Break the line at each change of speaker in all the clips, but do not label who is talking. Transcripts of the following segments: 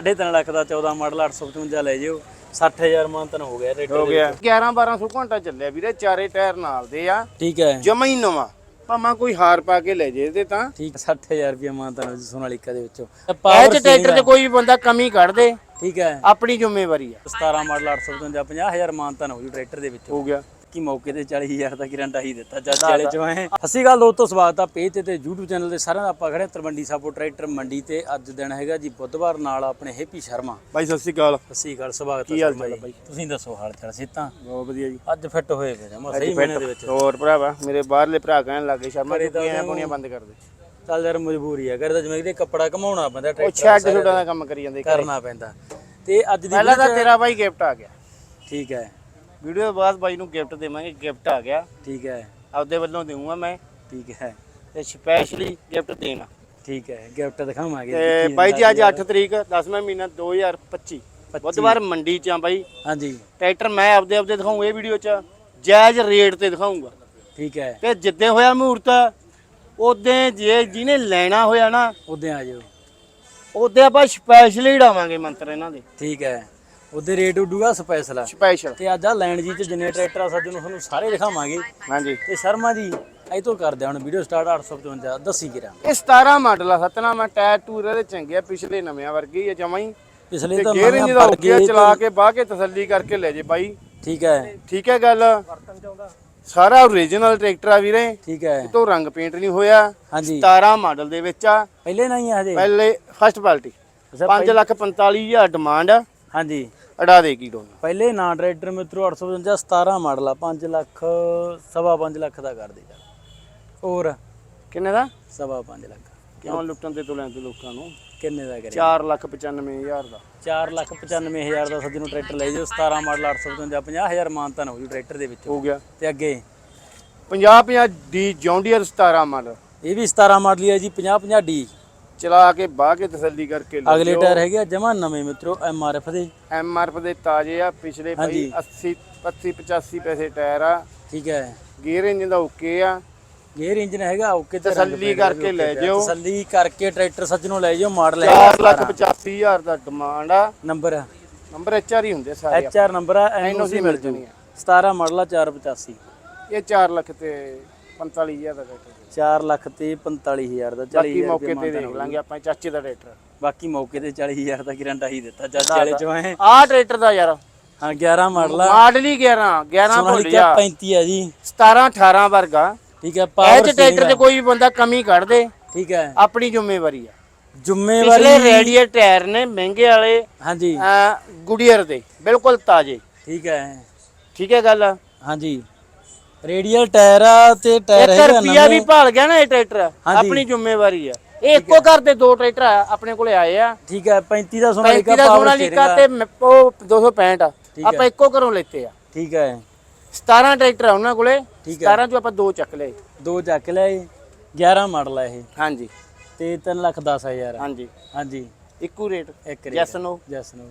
3.5 ਲੱਖ ਦਾ 14 model 855 ਲੈ ਜਿਓ। 60000 ਮਾਨਤਨ ਹੋ ਗਿਆ ਰੇਟ
ਹੋ ਗਿਆ। 11 1200 ਘੰਟਾ ਚੱਲਿਆ ਵੀਰੇ ਚਾਰੇ ਟਾਇਰ ਨਾਲ ਦੇ ਆ।
ਠੀਕ ਹੈ।
ਜਮਾ ਹੀ ਨਵਾਂ। ਭਾਵੇਂ ਕੋਈ ਹਾਰ ਪਾ ਕੇ ਲੈ ਜੇ ਇਹਦੇ ਤਾਂ।
ਠੀਕ 60000 ਰੁਪਏ ਮਾਨਤਨ ਸੋਨਾਲੀਕਾ ਦੇ ਵਿੱਚੋਂ।
ਇਹ
ਪਾਵਰ
ਚ ਟਰੈਕਟਰ 'ਚ ਕੋਈ ਵੀ ਬੰਦਾ ਕਮੀ ਕੱਢ ਦੇ।
ਠੀਕ ਹੈ।
ਆਪਣੀ ਜ਼ਿੰਮੇਵਾਰੀ ਆ।
17 ਮਾਡਲ 855 50000 ਮਾਨਤਨ ਹੋ ਜੂ ਟਰੈਕਟਰ ਦੇ ਵਿੱਚੋਂ।
ਹੋ ਗਿਆ।
ਕਿ ਮੌਕੇ ਤੇ 40000 ਦਾ ਕਿਰੰਟ ਹੀ ਦਿੱਤਾ ਜੱਜ ਵਾਲੇ ਚੋਂ ਹੈ ਅਸੀਂ ਗੱਲ ਦੋਸਤੋ ਸਵਾਗਤ ਆ ਪੇਜ ਤੇ ਤੇ YouTube ਚੈਨਲ ਤੇ ਸਾਰਿਆਂ ਦਾ। ਆਪਾਂ ਖੜੇ ਹਾਂ ਤਲਵੰਡੀ ਸਾਬੋ ਟਰੈਕਟਰ ਮੰਡੀ ਤੇ। ਅੱਜ ਦਿਨ ਹੈਗਾ ਜੀ ਬੁੱਧਵਾਰ ਨਾਲ ਆਪਣੇ ਹੈਪੀ ਸ਼ਰਮਾ।
ਬਾਈ ਸਤਿ ਸ਼੍ਰੀ ਅਕਾਲ
ਗੱਲ ਸਵਾਗਤ ਹੈ ਸ਼ਰਮਾ ਜੀ।
ਬਾਈ?
ਤੁਸੀਂ ਦੱਸੋ ਹਾਲ ਚਾਲ ਸਿੱਤਾ
ਬਹੁਤ ਵਧੀਆ ਜੀ।
ਅੱਜ ਫਿੱਟ ਹੋਏ ਪਏ ਜਮਾ ਸਹੀ ਮਹੀਨੇ ਦੇ ਵਿੱਚ?
ਹੋਰ ਭਰਾਵਾ ਮੇਰੇ ਬਾਹਰਲੇ ਭਰਾ ਕਹਿਣ ਲੱਗੇ ਸ਼ਰਮਾ ਜੀ ਪੁਣੀਆਂ ਪੁਣੀਆਂ ਬੰਦ ਕਰ ਦੇ।
ਚੱਲ ਯਾਰ ਮਜਬੂਰੀ ਹੈ ਕਰਦਾ ਜਿਵੇਂ ਕਿ ਕੱਪੜਾ ਘਮਾਉਣਾ ਪੈਂਦਾ
ਉਹ
ਟਰੈਕਟਰ
ਛੱਡ ਛੁੱਟਾਂ ਦਾ ਕੰਮ ਕਰੀ ਜਾਂਦੇ
ਕਰਨਾ ਪੈਂਦਾ। ਤੇ ਅੱਜ ਦੀ
ਪਹਿਲਾਂ ਤਾਂ ਤੇਰਾ ਬਾਈ ਗਿਫਟ ਆ ਗਿਆ।
ਠੀਕ ਹੈ।
ਵੀਡੀਓ ਤੋਂ ਬਾਅਦ ਬਾਈ ਨੂੰ ਗਿਫਟ ਦੇਵਾਂਗੇ ਗਿਫਟ ਆ ਗਿਆ।
ਠੀਕ ਹੈ।
ਆਪਦੇ ਵੱਲੋਂ ਦੇਵਾਂਗਾ ਮੈਂ।
ਠੀਕ ਹੈ।
ਤੇ ਸਪੈਸ਼ਲੀ ਗਿਫਟ ਦੇਣਾ।
ਠੀਕ ਹੈ ਗਿਫਟ ਦਿਖਾਵਾਂਗੇ।
ਤੇ ਬਾਈ ਜੀ ਅੱਜ 8 ਤਰੀਕ 10ਵਾਂ ਮਹੀਨਾ 2025 ਬੁੱਧਵਾਰ ਮੰਡੀ ਚ ਆ ਬਾਈ।
ਹਾਂਜੀ।
ਟਰੈਕਟਰ ਮੈਂ ਆਪਦੇ ਆਪਦੇ ਦਿਖਾਉਂ ਇਹ ਵੀਡੀਓ ਚ। ਜਾਇਜ਼ ਰੇਟ ਤੇ ਦਿਖਾਉਂਗਾ
ਠੀਕ ਹੈ।
ਤੇ ਜਿੱਦੇ ਹੋਇਆ ਮਹੂਰਤ ਉਦੋਂ ਜੇ ਜਿਹਨੇ ਲੈਣਾ ਹੋਇਆ ਨਾ
ਉਦੋਂ ਆ ਜਾਓ
ਉਦੋਂ ਆਪਾਂ ਸਪੈਸ਼ਲੀ ਢਾਵਾਂਗੇ ਮੰਤਰ ਇਹਨਾਂ ਦੇ।
ਠੀਕ ਹੈ। ਉਹਦੇ ਰੇਟ ਉੱਡੂਗਾ ਸਪੈਸ਼ਲ
ਸਪੈਸ਼ਲ
ਤੇ ਅੱਜ ਆ ਲੈਂਡ ਜੀ ਚ ਜਿੰਨੇ ਟਰੈਕਟਰ ਆ ਸੱਜਣ ਨੂੰ ਤੁਹਾਨੂੰ ਸਾਰੇ ਦਿਖਾਵਾਂਗੇ।
ਹਾਂਜੀ।
ਤੇ ਸ਼ਰਮਾ ਜੀ ਇਹ ਤੋਂ ਕਰਦੇ ਹੁਣ ਵੀਡੀਓ ਸਟਾਰਟ 855 ਦੱਸੀ ਕਿਰਾ।
ਇਹ 17 ਮਾਡਲ ਆ ਸਤਨਾਮ ਆ ਟਾਇਰ ਟੂਰ ਇਹਦੇ ਚੰਗੇ ਆ ਪਿਛਲੇ ਨਵਿਆਂ ਵਰਗੇ ਆ ਜਮਾਂ ਹੀ।
ਪਿਛਲੇ
ਤੇ ਗੇਅਰ ਇੰਜ ਦਾ
ਗਏ
ਚਲਾ ਕੇ ਬਾਹ ਕੇ ਤਸੱਲੀ ਕਰਕੇ ਲੈ ਜੇ ਬਾਈ।
ਠੀਕ ਹੈ।
ਠੀਕ ਹੈ ਗੱਲ? ਸਾਰਾ ਓਰੀਜਨਲ ਟਰੈਕਟਰ ਆ ਵੀਰੇ।
ਠੀਕ ਹੈ।
ਤੋਂ ਰੰਗ ਪੇਂਟ ਨਹੀਂ ਹੋਇਆ।
ਹਾਂਜੀ।
17 ਮਾਡਲ ਦੇ ਵਿੱਚ ਆ।
ਪਹਿਲੇ ਨਹੀਂ ਆ ਹਜੇ?
ਪਹਿਲੇ ਫਸਟ ਪਾਰਟੀ।
ਅੱਛਾ,
5 ਲੱਖ 45 ਹਜ਼ਾਰ ਡਿਮਾਂਡ ਆ।
ਹਾਂਜੀ।
ਅੜਾ ਦੇਗੀ ਡੋਨ।
ਪਹਿਲੇ ਨਾ ਟਰੈਕਟਰ ਮਿੱਤਰੋ 855 17 ਮਾਡਲ ਆ 5 ਲੱਖ ਸਵਾ 5 ਲੱਖ ਦਾ ਕਰ ਦੇਗਾ ਹੋਰ?
ਕਿੰਨੇ ਦਾ?
ਸਵਾ 5 ਲੱਖ।
ਕਿਉਂ ਲੁੱਟਣ ਤੇ ਤੇ ਲੋਕਾਂ ਨੂੰ?
ਕਿੰਨੇ ਦਾ ਕਰੇ
4 ਲੱਖ 95 ਹਜ਼ਾਰ ਦਾ।
4 ਲੱਖ 95 ਹਜ਼ਾਰ ਦਾ ਸੱਜਣ ਨੂੰ ਟਰੈਕਟਰ ਲੈ ਜਾਓ 17 ਮਾਡਲ 855 50 ਹਜ਼ਾਰ ਮਾਨਤਨ ਹੋ ਜੂ ਟਰੈਕਟਰ ਦੇ ਵਿੱਚ।
ਹੋ ਗਿਆ।
ਤੇ ਅੱਗੇ?
50 50 ਡੀ ਜੌਂਡੀਅਰ 17 ਮਾਡਲ।
ਇਹ ਵੀ 17 ਮਾਡਲ ਹੀ ਹੈ ਜੀ 50 50 ਡੀ।
ਚਲਾ ਕੇ ਬਾਹ ਕੇ ਤਸੱਲੀ ਕਰਕੇ ਲੈ
ਅਗਲੇ ਟਾਇਰ ਹੈਗੇ ਆ ਜਮਾ ਨਵੇਂ ਮਿੱਤਰੋ ਐਮ ਆਰ ਐਫ ਦੇ।
ਐਮ ਆਰ ਪੀ ਦੇ ਤਾਜ਼ੇ ਆ ਪਿਛਲੇ ਭਾਈ 80 80 85 ਪੈਸੇ ਟਾਇਰ ਆ।
ਠੀਕ ਹੈ।
ਗੇਅਰ ਇੰਜਨ ਦਾ ਓਕੇ ਆ।
ਗੇਅਰ ਇੰਜਨ ਹੈਗਾ ਓਕੇ ਤੇ ਰੰਗ
ਤਸੱਲੀ
ਪੈਂਟ ਵੀ
ਕਰਕੇ ਲੈ
ਪਿਆ।
ਜਿਓ।
ਤਸੱਲੀ ਕਰਕੇ ਟਰੈਕਟਰ ਸੱਜਣੋਂ ਲੈ ਜਾਓ ਮਾਡਲ ਹੈ
4 ਲੱਖ 85 ਹਜ਼ਾਰ ਦਾ ਡਿਮਾਂਡ ਆ।
ਨੰਬਰ
ਨੰਬਰ ਐਚ ਆਰ ਹੀ ਹੁੰਦੇ ਸਾਰੇ
ਐਚ ਆਰ ਨੰਬਰ ਆ ਐਨਓਸੀ ਮਿਲ ਜੂ 17 ਮਾਡਲ ਆ 485
ਇਹ 4 ਲੱਖ ਤੇ 45 ਹਜ਼ਾਰ ਦਾ ਟਰੈਕਟਰ
4 ਲੱਖ ਤੇ 45000 ਦਾ
ਬਾਕੀ
40000
ਮੌਕੇ ਤੇ ਦੇਖ ਲਾਂਗੇ ਆਪਾਂ ਚਾਚੇ ਦਾ ਟਰੈਕਟਰ।
ਬਾਕੀ ਮੌਕੇ ਤੇ 40000 ਦਾ ਗਰੰਟ ਹੀ ਦਿੱਤਾ ਜੱਜ ਵਾਲੇ ਚੋਂ ਹੈ
ਆਹ ਟਰੈਕਟਰ ਦਾ ਯਾਰ।
ਹਾਂ 11 ਮਾਡਲ ਆ।
ਮਾਡਲ ਹੀ 11 11 ਭੁੱਲ
ਸੋਨਾਲੀਕਾ
ਜਾ।
35 ਹੈ ਜੀ।
17 18 ਵਰਗਾ।
ਠੀਕ ਹੈ
ਇਹ
ਪਾਵਰ
ਚ ਟਰੈਕਟਰ 'ਚ ਕੋਈ ਵੀ ਬੰਦਾ ਕਮੀ ਕੱਢ ਦੇ।
ਠੀਕ ਹੈ
ਆਪਣੀ ਜ਼ਿੰਮੇਵਾਰੀ ਆ।
ਜ਼ਿੰਮੇਵਾਰੀ
ਪਿਛਲੇ ਰੇਡੀਅਰ ਟਾਇਰ ਨੇ ਮਹਿੰਗੇ ਵਾਲੇ
ਹਾਂਜੀ।
ਗੁਡੀਅਰ ਦੇ। ਬਿਲਕੁਲ ਤਾਜ਼ੇ।
ਠੀਕ ਹੈ
ਠੀਕ ਹੈ ਗੱਲ?
ਹਾਂਜੀ। ਰੇਡੀਅਲ ਟਾਇਰ ਆ ਤੇ ਟਾਇਰ
ਇੱਕ
ਹੈਗਾ
ਰੁਪਿਆ ਵੀ ਭਾਲ ਗਿਆ ਨਾ ਇਹ ਟਰੈਕਟਰ। ਆਪਣੀ ਜ਼ਿੰਮੇਵਾਰੀ ਆ। ਇਹ ਇੱਕੋ ਘਰ ਦੇ ਦੋ ਟਰੈਕਟਰ ਆ, ਆਪਣੇ ਕੋਲੇ ਆਏ ਆ।
ਠੀਕ ਹੈ 35 ਦਾ ਸੋਨਾਲੀਕਾ
35 ਦਾ
ਪਾਵਰ
ਸੋਨਾਲੀਕਾ ਤੇ ਮ- ਉਹ 265 ਆਪਾਂ ਇੱਕੋ ਘਰੋਂ ਲੈਤੇ ਆ।
ਠੀਕ ਹੈ।
17 ਟਰੈਕਟਰ ਆ ਉਹਨਾਂ ਕੋਲੇ
ਠੀਕ
17 ਚੋਂ ਆਪਾਂ ਦੋ ਚੱਕ ਲਏ।
ਦੋ ਚੱਕ ਲਿਆ 11 ਮਾਡਲ ਆ ਇਹ।
ਹਾਂਜੀ।
ਤੇ 3 ਲੱਖ 10000
ਹਾਂਜੀ।
ਹਾਂਜੀ।
ਇੱਕੋ ਰੇਟ
ਇੱਕ
ਯੈਸ ਨੋ
ਜੈਸ ਨੂੰ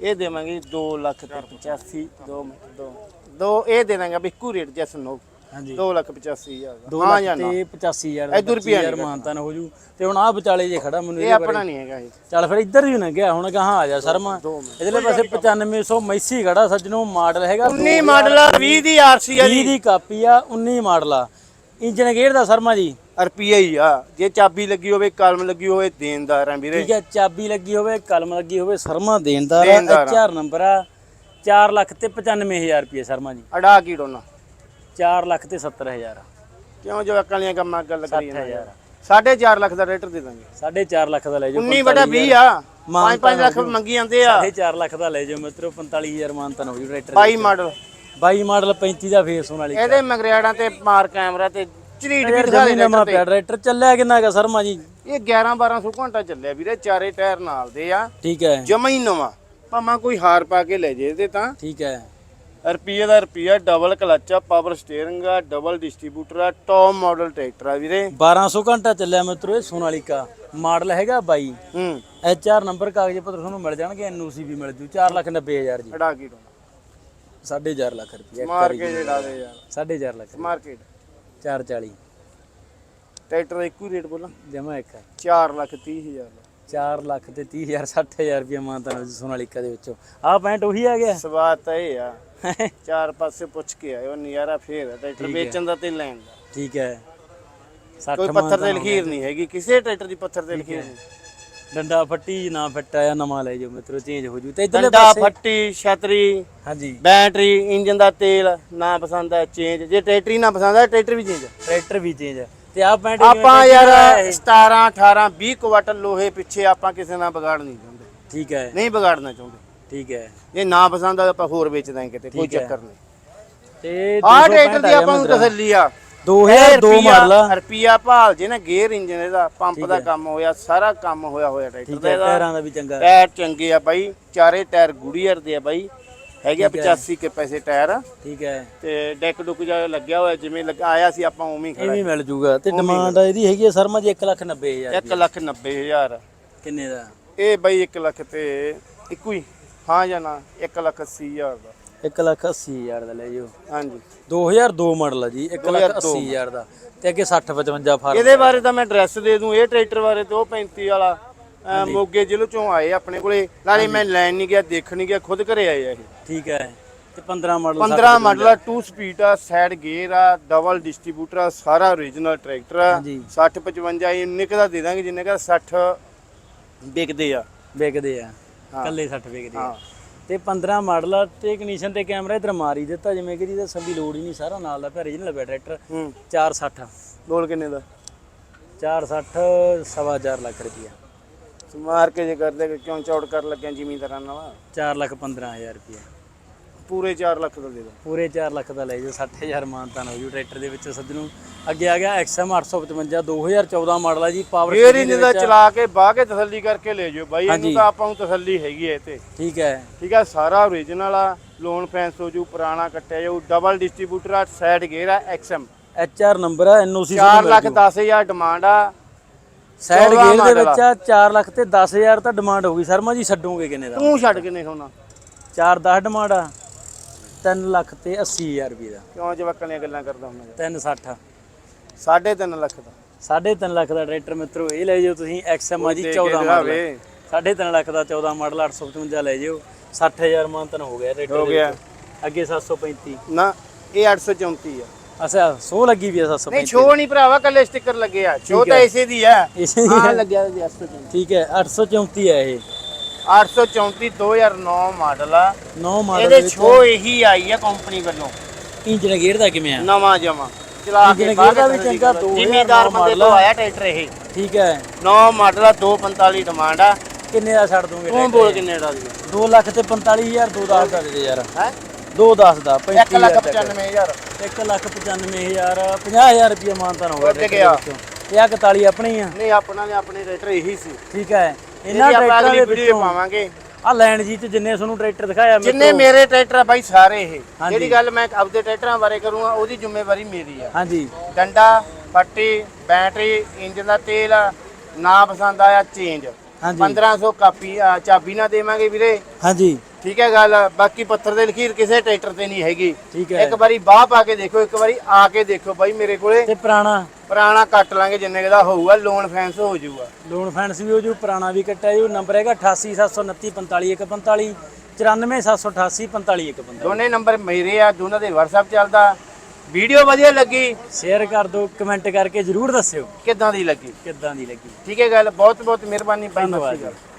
ਇਹ ਦੇਵਾਂਗੇ 2 ਲੱਖ ਤੇ 85 ਦੋ ਮਿੰਟ, ਦੋ ਦੋ ਇਹ ਦੇ ਦਾਂਗੇ ਵੀ ਇੱਕੋ ਰੇਟ ਜੈਸ ਨੋ।
ਹਾਂਜੀ।
2 ਲੱਖ 85 ਹਜ਼ਾਰ ਦਾ।
2
ਹਾਂ ਜਾਂ
ਲੱਖ
ਨਾ।
ਤੇ 85000 ਦਾ
ਇੱਧਰ ਰੁਪਿਆ
25000 ਮਾਨਤਾਨ ਹੋ ਜੂ। ਤੇ ਹੁਣ ਆ ਵਿਚਾਲੇ ਜੇ ਖੜਾ ਮੈਨੂੰ
ਇਹ
ਇਹਦੇ ਬਾਰੇ
ਆਪਣਾ ਨਹੀਂ ਹੈਗਾ ਇਹ।
ਚੱਲ ਫਿਰ ਇੱਧਰ ਵੀ ਨਾ ਗਿਆ ਹੁਣ ਕਹਾਂ ਆ ਜਾ ਸ਼ਰਮਾ। ਇਹਦੇ ਪਾਸੇ 9500 ਮੈਸੀ ਖੜਾ ਸੱਜਣੋ ਮਾਡਲ ਹੈਗਾ।
19 ਮਾਡਲ ਆ 20 ਦੀ ਆਰਸੀ ਆ
20 ਦੀ ਕਾਪੀ ਆ 19 ਮਾਡਲ ਆ। ਇੰਜਨ ਗੇਅਰ ਦਾ ਸ਼ਰਮਾ ਜੀ।
ਰੁਪਈਆ ਹੀ ਆ। ਜੇ ਚਾਬੀ ਲੱਗੀ ਹੋਵੇ ਕਲਮ ਲੱਗੀ ਹੋਵੇ ਦੇਣਦਾਰ ਆ ਵੀਰੇ।
ਠੀਕ ਹੈ ਚਾਬੀ ਲੱਗੀ ਹੋਵੇ ਕਲਮ ਲੱਗੀ ਹੋਵੇ ਸ਼ਰਮਾ ਦੇਣਦਾਰ
ਦੇਣਦਾਰ ਆ।
ਐਚਆਰ ਨੰਬਰ ਆ। 4 ਲੱਖ ਤੇ 95000 ਰੁਪਏ ਸ਼ਰਮਾ ਜੀ।
ਅੜਾ ਕੀ ਡੋਨਾ
4 ਲੱਖ ਤੇ 70000
ਕਿਉਂ ਜੋ ਅਕਲ ਦੀਆਂ ਕੰਮਾਂ ਗੱਲ ਕਰੀ ਜਾਂਦੇ
60000
ਸਾਢੇ ਚਾਰ ਲੱਖ ਦਾ ਰੇਟਰ ਦੇ ਦਾਂਗੇ।
4.5 ਲੱਖ ਦਾ ਲੈ ਜਾਓ
19 ਬਟਾ 20 ਆ। 5-5 ਲੱਖ ਮੰਗੀ ਜਾਂਦੇ ਆ।
4.5 ਲੱਖ ਦਾ ਲੈ ਜਾਓ ਮਿੱਤਰੋ 45000 ਮਾਨਤਨ ਹੋ ਜੂ ਟਰੈਕਟਰ
22 ਮਾਡਲ।
22 ਮਾਡਲ 35 ਦਾ ਫੇਸ ਹੋਣ ਵਾਲੀ
ਇਹਦੇ ਮਗਰਿਆੜਾਂ ਤੇ ਮਾਰ ਕੈਮਰਾ ਤੇ ਝਰੀਟ ਵੀ ਦਿਖਾ ਦੇ
ਨਵਾਂ ਪਿਆ ਟਰੈਕਟਰ ਚੱਲਿਆ ਕਿੰਨਾ ਹੈਗਾ ਸ਼ਰਮਾ ਜੀ?
ਇਹ 11 1200 ਘੰਟਾ ਚੱਲਿਆ ਵੀਰੇ ਚਾਰੇ ਟਾਇਰ ਨਾਲ ਦੇ ਆ।
ਠੀਕ ਹੈ।
ਜਮਾ ਹੀ ਨਵਾਂ। ਭਾਵੇਂ ਕੋਈ ਹਾਰ ਪਾ ਕੇ ਲੈ ਜੇ ਇਹਦੇ ਤਾਂ।
ਠੀਕ ਹੈ।
ਰੁਪਈਏ ਦਾ ਰੁਪਈਆ ਡਬਲ ਕਲਚ ਆ ਪਾਵਰ ਸਟੀਅਰਿੰਗ ਆ ਡਬਲ ਡਿਸਟ੍ਰੀਬਿਊਟਰ ਆ ਟੌਪ ਮਾਡਲ ਟਰੈਕਟਰ ਆ ਵੀਰੇ।
1200 ਘੰਟਾ ਚੱਲਿਆ ਮਿੱਤਰੋ ਇਹ ਸੋਨਾਲੀਕਾ ਮਾਡਲ ਹੈਗਾ 22
ਹੂੰ।
ਐਚ ਆਰ ਨੰਬਰ ਕਾਗਜ਼ ਪੱਤਰ ਤੁਹਾਨੂੰ ਮਿਲ ਜਾਣਗੇ ਐਨਓਸੀ ਵੀ ਮਿਲ ਜੂ। 490000 ਜੀ।
ਅੜਾ ਕੀ ਡੋਨਾ
4.5 ਲੱਖ ਰੁਪਏ
ਮਾਰ ਕੇ ਜਿਹੜਾ ਦੇ ਯਾਰ।
4.5 ਲੱਖ।
ਮਾਰਕੀਟ
440
ਟਰੈਕਟਰ ਦਾ ਇੱਕੋ ਰੇਟ ਬੋਲਾਂ।
ਜਮਾ ਇੱਕ।
ਚਾਰ ਲੱਖ ਤੀਹ ਹਜ਼ਾਰ। ਦਾ
4 ਲੱਖ ਤੇ 30000 60000 ਰੁਪਏ ਮਾਨਤਾ ਨਾਲ ਸੋਨਾਲੀਕਾ ਦੇ ਵਿੱਚੋਂ। ਆਹ ਪੈਂਟ ਉਹੀ ਆ ਗਿਆ।
ਸਵਾਦ ਤਾਂ ਇਹ ਆ। ਚਾਰ ਪਾਸੇ ਪੁੱਛ ਕੇ ਆਇਓ ਨਜ਼ਾਰਾ ਫੇਰ ਆ ਟਰੈਕਟਰ ਵੇਚਣ ਦਾ ਤੇ ਲੈਣ ਦਾ।
ਠੀਕ ਹੈ। 60
ਕੋਈ ਪੱਥਰ ਤੇ ਲਖੀਰ ਨਹੀਂ ਹੈਗੀ ਕਿਸੇ ਟਰੈਕਟਰ ਦੀ ਪੱਥਰ ਤੇ ਲਖੀਰ ਨਹੀਂ।
ਡੰਡਾ ਫੱਟੀ ਨਾ ਫਿੱਟ ਆਇਆ ਨਵਾਂ ਲੈ ਜਾਓ ਮਿੱਤਰੋ ਚੇਂਜ ਹੋ ਜੂ। ਤੇ ਇਧਰਲੇ
ਡੰਡਾ ਫੱਟੀ ਛਤਰੀ
ਹਾਂਜੀ।
ਬੈਟਰੀ ਇੰਜਨ ਦਾ ਤੇਲ ਨਾ ਪਸੰਦ ਆ ਚੇਂਜ ਜੇ ਟਰੈਕਟਰ ਹੀ ਨਾ ਪਸੰਦ ਆ ਟਰੈਕਟਰ ਵੀ ਚੇਂਜ
ਟਰੈਕਟਰ ਵੀ ਚੇਂਜ ਹੈ ਤੇ ਆਹ ਪੈਂਟ
ਆਪਾਂ ਯਾਰ 17 18 20 ਕੁਆਟਰ ਲੋਹੇ ਪਿੱਛੇ ਆਪਾਂ ਕਿਸੇ ਨਾਲ ਵਿਗਾੜ ਨਹੀਂ ਚਾਹੁੰਦੇ।
ਠੀਕ ਹੈ।
ਨਹੀਂ ਵਿਗਾੜਨਾ ਚਾਹੁੰਦੇ।
ਠੀਕ ਹੈ।
ਜੇ ਨਾ ਪਸੰਦ ਆ ਆਪਾਂ ਹੋਰ ਵੇਚ ਦਾਂਗੇ ਕਿਤੇ ਕੋਈ
ਠੀਕ ਹੈ।
ਚੱਕਰ ਨਹੀਂ।
ਤੇ
ਆਹ ਟਰੈਕਟਰ ਦੀ ਆਪਾਂ ਨੂੰ ਤਸੱਲੀ ਆ।
2002 ਮਾਡਲ ਆ।
ਰੁਪਿਆ ਭਾਲ ਜੇ ਨਾ ਗੇਅਰ ਇੰਜਨ ਇਹਦਾ ਪੰਪ ਦਾ ਕੰਮ ਹੋਇਆ ਸਾਰਾ ਕੰਮ ਹੋਇਆ ਹੋਇਆ ਟਰੈਕਟਰ
ਟਾਇਰਾਂ ਦਾ ਵੀ ਚੰਗਾ।
ਟਾਇਰ ਚੰਗੇ ਆ ਬਾਈ ਚਾਰੇ ਟਾਇਰ ਗੁੜੀਅਰ ਦੇ ਆ ਬਾਈ। ਹੈਗੇ ਆ 85 ਕੇ ਪੈਸੇ ਟਾਇਰ।
ਠੀਕ ਹੈ।
ਤੇ ਡੈਕ ਡੁੱਕ ਜਾ ਲੱਗਿਆ ਹੋਇਆ ਜਿਵੇਂ ਲੱਗਾ ਆਇਆ ਸੀ ਆਪਾਂ ਉਵੇਂ ਹੀ ਖੜਾ।
ਐਵੇਂ ਮਿਲ ਜੂਗਾ। ਤੇ ਡਿਮਾਂਡ ਇਹਦੀ ਹੈਗੀ ਹੈ ਸਰਮਾ ਜੀ 1 ਲੱਖ 90 ਹਜ਼ਾਰ
1 ਲੱਖ 90 ਹਜ਼ਾਰ।
ਕਿੰਨੇ ਦਾ?
ਇਹ ਬਾਈ 1 ਲੱਖ ਤੇ ਇੱਕੋ ਹੀ। ਹਾਂ ਜਾਂ ਨਾ 1 ਲੱਖ 80 ਹਜ਼ਾਰ ਦਾ।
1 ਲੱਖ 80 ਹਜ਼ਾਰ ਦਾ ਲੈ ਜਿਓ।
ਹਾਂਜੀ।
2002 ਮਾਡਲ ਆ ਜੀ 1 ਲੱਖ 80 ਹਜ਼ਾਰ ਦਾ। ਤੇ ਅੱਗੇ 60 55 ਫਾਰਮ
ਇਹਦੇ ਬਾਰੇ ਤਾਂ ਮੈਂ ਐਡਰੈਸ ਦੇ ਦੂੰ ਇਹ ਟਰੈਕਟਰ ਬਾਰੇ ਤੇ ਉਹ 35 ਵਾਲਾ। ਮੋਗੇ ਜ਼ਿਲ੍ਹੇ ਚੋਂ ਆਏ ਆਪਣੇ ਕੋਲੇ। ਨਾਲੇ ਮੈਂ ਲੈਣ ਨਹੀਂ ਗਿਆ ਦੇਖ ਨਹੀਂ ਗਿਆ ਖੁਦ ਘਰੇ ਆਏ ਆ ਇਹ।
ਠੀਕ ਹੈ। ਤੇ 15 ਮਾਡਲ
15 ਮਾਡਲ ਆ 2 ਸਪੀਡ ਆ ਸਾਈਡ ਗੇਅਰ ਆ ਡਬਲ ਡਿਸਟ੍ਰੀਬਿਊਟਰ ਆ ਸਾਰਾ ਓਰੀਜਨਲ ਟਰੈਕਟਰ ਆ।
ਹਾਂਜੀ।
60 55 ਇੰਨੇ ਕੁ ਦਾ ਦਾਂਗੇ ਜਿੰਨੇ ਕਾ 60 ਵਿਕਦੇ ਆ।
ਵਿਕਦੇ ਆ। ਕੱਲੇ 60 ਵਿਕਦੇ ਆ। ਤੇ 15 ਮਾਡਲ ਆ ਤੇ ਕੰਡੀਸ਼ਨ ਤੇ ਕੈਮਰਾ ਇਧਰ ਮਾਰ ਦਿੱਤਾ ਜਿਵੇਂ ਕਿ ਇਹਦਾ ਸੰਭੀ ਲੋੜ ਹੀ ਨਹੀਂ ਸਾਰਾ ਨਾਲ ਦਾ ਪਿਆ ਰੀਜਨਲ ਪਿਆ ਟਰੈਕਟਰ
ਹੂੰ।
460
ਬੋਲ ਕਿੰਨੇ ਦਾ?
460 ਸਵਾ ਚਾਰ ਲੱਖ ਰੁਪਇਆ।
ਮਾਰ ਕੇ ਜੇ ਕਰਦੇ ਕਿ ਕਿਉਂ ਚੌੜ ਕਰ ਲੱਗਿਆ ਜ਼ਿਮੀਂਦਾਰਾਂ ਨਾਲ?
4 ਲੱਖ 15000 ਰੁਪਇਆ।
ਪੂਰੇ 4 ਲੱਖ ਦਾ ਦੇ ਦੋ।
ਪੂਰੇ 4 ਲੱਖ ਦਾ ਲੈ ਜਾਓ 60000 ਮਾਨਤਾਨ ਹੋ ਜੂ ਟਰੈਕਟਰ ਦੇ ਵਿੱਚ ਸੱਜਣੂ। ਅੱਗੇ ਆ ਗਿਆ XM 855 2014 ਮਾਡਲ ਆ ਜੀ ਪਾਵਰ
ਗੇਅਰ ਇੰਜਨ ਦਾ ਚਲਾ ਕੇ ਬਾਹ ਕੇ ਤਸੱਲੀ ਕਰਕੇ ਲੈ ਜਾਓ ਬਾਈ। ਇਹਨੂੰ ਤਾਂ ਆਪਾਂ ਨੂੰ ਤਸੱਲੀ ਹੈਗੀ ਐ ਤੇ।
ਠੀਕ ਹੈ।
ਠੀਕ ਆ ਸਾਰਾ ਓਰੀਜਨਲ ਆ ਲੋਨ ਫੈਂਸ ਹੋ ਜੂ ਪੁਰਾਣਾ ਕੱਟਿਆ ਜਾਊ ਡਬਲ ਡਿਸਟ੍ਰੀਬਿਊਟਰ ਆ ਸਾਈਡ ਗੇਅਰ ਆ ਐਕਸਐਮ
HR ਨੰਬਰ ਆ NOC
4 ਲੱਖ 10000 ਡਿਮਾਂਡ ਆ
ਸਾਈਡ
14
ਗੇਅਰ ਦੇ ਵਿੱਚ ਆ। 4 ਲੱਖ ਤੇ 10000 ਤਾਂ ਡਿਮਾਂਡ ਹੋ ਗਈ ਸ਼ਰਮਾ ਜੀ ਛੱਡੋਗੇ ਕਿੰਨੇ ਦਾ?
ਤੂੰ ਛੱਡ ਕੇ ਨਹੀਂ ਹੋਣਾ
4 10 ਡਿਮਾਂਡ ਆ। 3 ਲੱਖ ਤੇ 80000 ਰੁਪਏ ਦਾ।
ਕਿਉਂ ਜਵਾਕਾਂ ਦੀਆਂ ਗੱਲਾਂ ਕਰਦਾ ਹੁੰਦਾ?
360
3.5 ਲੱਖ ਦਾ।
3.5 ਲੱਖ ਦਾ ਟਰੈਕਟਰ ਮਿੱਤਰੋ ਇਹ ਲੈ ਜਾਓ ਤੁਸੀਂ XM ਆ ਜੀ
ਦੇ ਕੇ
14 ਮਾਡਲ
ਦਿਖਾਵੇ।
3.5 ਲੱਖ ਦਾ 14 ਮਾਡਲ 855 ਲੈ ਜਾਓ। 60000 ਮਾਨਤਨ ਹੋ ਗਿਆ ਟਰੈਕਟਰ
ਹੋ
ਦੇ
ਗਿਆ।
ਵਿੱਚ। ਅੱਗੇ 735
ਨਾ ਇਹ 834 ਆ।
ਅੱਛਾ ਸੋ ਲੱਗੀ ਵੀ ਆ 735
ਨਹੀਂ ਛੋ ਨਹੀਂ ਭਰਾਵਾ ਕੱਲੇ ਸਟicker ਲੱਗੇ ਆ। ਛੋ ਤਾਂ ਇਸੇ ਦੀ ਆ।
ਇਸੇ ਦੀ
ਹਾਂ
ਹੈ।
ਲੱਗਿਆ ਜੀ 834
ਠੀਕ ਹੈ 834 ਹੈ ਇਹ।
834 2009 ਮਾਡਲ ਆ।
9 ਮਾਡਲ
ਇਹਦੇ ਛੋ ਇਹੀ ਆਈ ਆ ਕੰਪਨੀ ਵੱਲੋਂ।
ਇੰਜਨ ਗੇਅਰ ਦਾ ਕਿਵੇਂ ਆ?
ਨਵਾਂ ਜਮਾ। ਚਲਾ ਕੇ ਬਾਹਰ
ਦਾ ਵੀ ਚੰਗਾ, ਦੋ
ਜ਼ਿਮੀਦਾਰ ਬੰਦੇ ਤੋਂ। ਆਇਆ ਟਰੈਕਟਰ ਇਹ।
ਠੀਕ ਹੈ।
9 ਮਾਡਲ ਆ 245 ਡਿਮਾਂਡ ਆ।
ਕਿੰਨੇ ਦਾ ਛੱਡ ਦੋਗੇ
ਤੂੰ ਬੋਲ ਕਿੰਨੇ ਦਾ ਦੀ
2 ਲੱਖ ਤੇ 45000 2 10 ਦਾ ਦੇ ਯਾਰ।
ਹੈ?
2 10 ਦਾ
1 ਲੱਖ
35000
95000
1 ਲੱਖ 95000 50000 ਰੁਪਏ ਮਾਨਤਾ ਹੋ
ਉੱਡ ਗਿਆ।
ਤੇ ਆ 41 ਆਪਣੀ ਆ।
ਨਹੀਂ ਆਪਣਾ ਨੇ ਆਪਣੇ ਟਰੈਕਟਰ ਇਹੀ ਸੀ।
ਠੀਕ ਹੈ।
ਇਹਨਾਂ
ਇਹਨਾਂ
ਆਪਾਂ
ਟਰੈਕਟਰਾਂ
ਅਗਲੀ
ਦੇ
ਵੀਡੀਓ
ਵਿੱਚੋਂ
ਪਾਵਾਂਗੇ।
ਆ ਲੈਂਡ ਜੀ ਚ ਜਿੰਨੇ ਤੁਹਾਨੂੰ ਟਰੈਕਟਰ ਦਿਖਾਇਆ ਮੇਰੇ
ਜਿੰਨੇ
ਤੋਂ-
ਮੇਰੇ ਟਰੈਕਟਰ ਆ ਬਾਈ ਸਾਰੇ ਇਹ।
ਹਾਂਜੀ।
ਜਿਹੜੀ ਗੱਲ ਮੈਂ ਆਪਦੇ ਟਰੈਕਟਰਾਂ ਬਾਰੇ ਕਰੂੰਗਾ ਉਹਦੀ ਜ਼ਿੰਮੇਵਾਰੀ ਮੇਰੀ ਆ।
ਹਾਂਜੀ।
ਡੰਡਾ ਪੱਟੀ ਬੈਟਰੀ ਇੰਜਨ ਦਾ ਤੇਲ ਨਾ ਪਸੰਦ ਆਇਆ ਚੇਂਜ। 1500 ਕਾਪੀ ਆ, ਚਾਬੀ ਨਾ ਦੇਵਾਂਗੇ ਵੀਰੇ।
ਹਾਂਜੀ।
ਠੀਕ ਹੈ ਗੱਲ ਬਾਕੀ ਪੱਥਰ ਦੇ ਲਖੀਰ ਕਿਸੇ ਟਰੈਕਟਰ ਤੇ ਨਹੀਂ ਹੈਗੀ।
ਠੀਕ ਹੈ।
ਇੱਕ ਵਾਰੀ ਬਾਹ ਪਾ ਕੇ ਦੇਖੋ ਇੱਕ ਵਾਰੀ ਆ ਕੇ ਦੇਖੋ ਬਾਈ ਮੇਰੇ ਕੋਲੇ।
ਤੇ ਪੁਰਾਣਾ?
ਪੁਰਾਣਾ ਕੱਟ ਲਾਂਗੇ ਜਿੰਨੇ ਕੁ ਦਾ ਹੋਊਗਾ ਲੋਨ ਫੈਂਸ ਹੋ ਜਾਊਗਾ।
ਲੋਨ ਫੈਂਸ ਵੀ ਹੋ ਜੂ ਪੁਰਾਣਾ ਵੀ ਕੱਟਿਆ ਜੂ ਨੰਬਰ ਹੈਗਾ 8879455145 94788
ਦੋਨੇ ਨੰਬਰ ਮੇਰੇ ਆ ਦੋਨਾਂ ਦੇ WhatsApp ਚੱਲਦਾ। ਵੀਡੀਓ ਵਧੀਆ ਲੱਗੀ?
ਸ਼ੇਅਰ ਕਰ ਦਿਓ ਕਮੈਂਟ ਕਰਕੇ ਜਰੂਰ ਦੱਸਿਓ।
ਕਿੱਦਾਂ ਦੀ ਲੱਗੀ?
ਕਿੱਦਾਂ ਦੀ ਲੱਗੀ?
ਠੀਕ ਹੈ ਗੱਲ ਬਹੁਤ ਬਹੁਤ ਮਿਹਰਬਾਨੀ ਬਾਈ
ਧੰਨਵਾਦ
ਸਤਿ ਸ਼੍ਰੀ ਅਕਾਲ।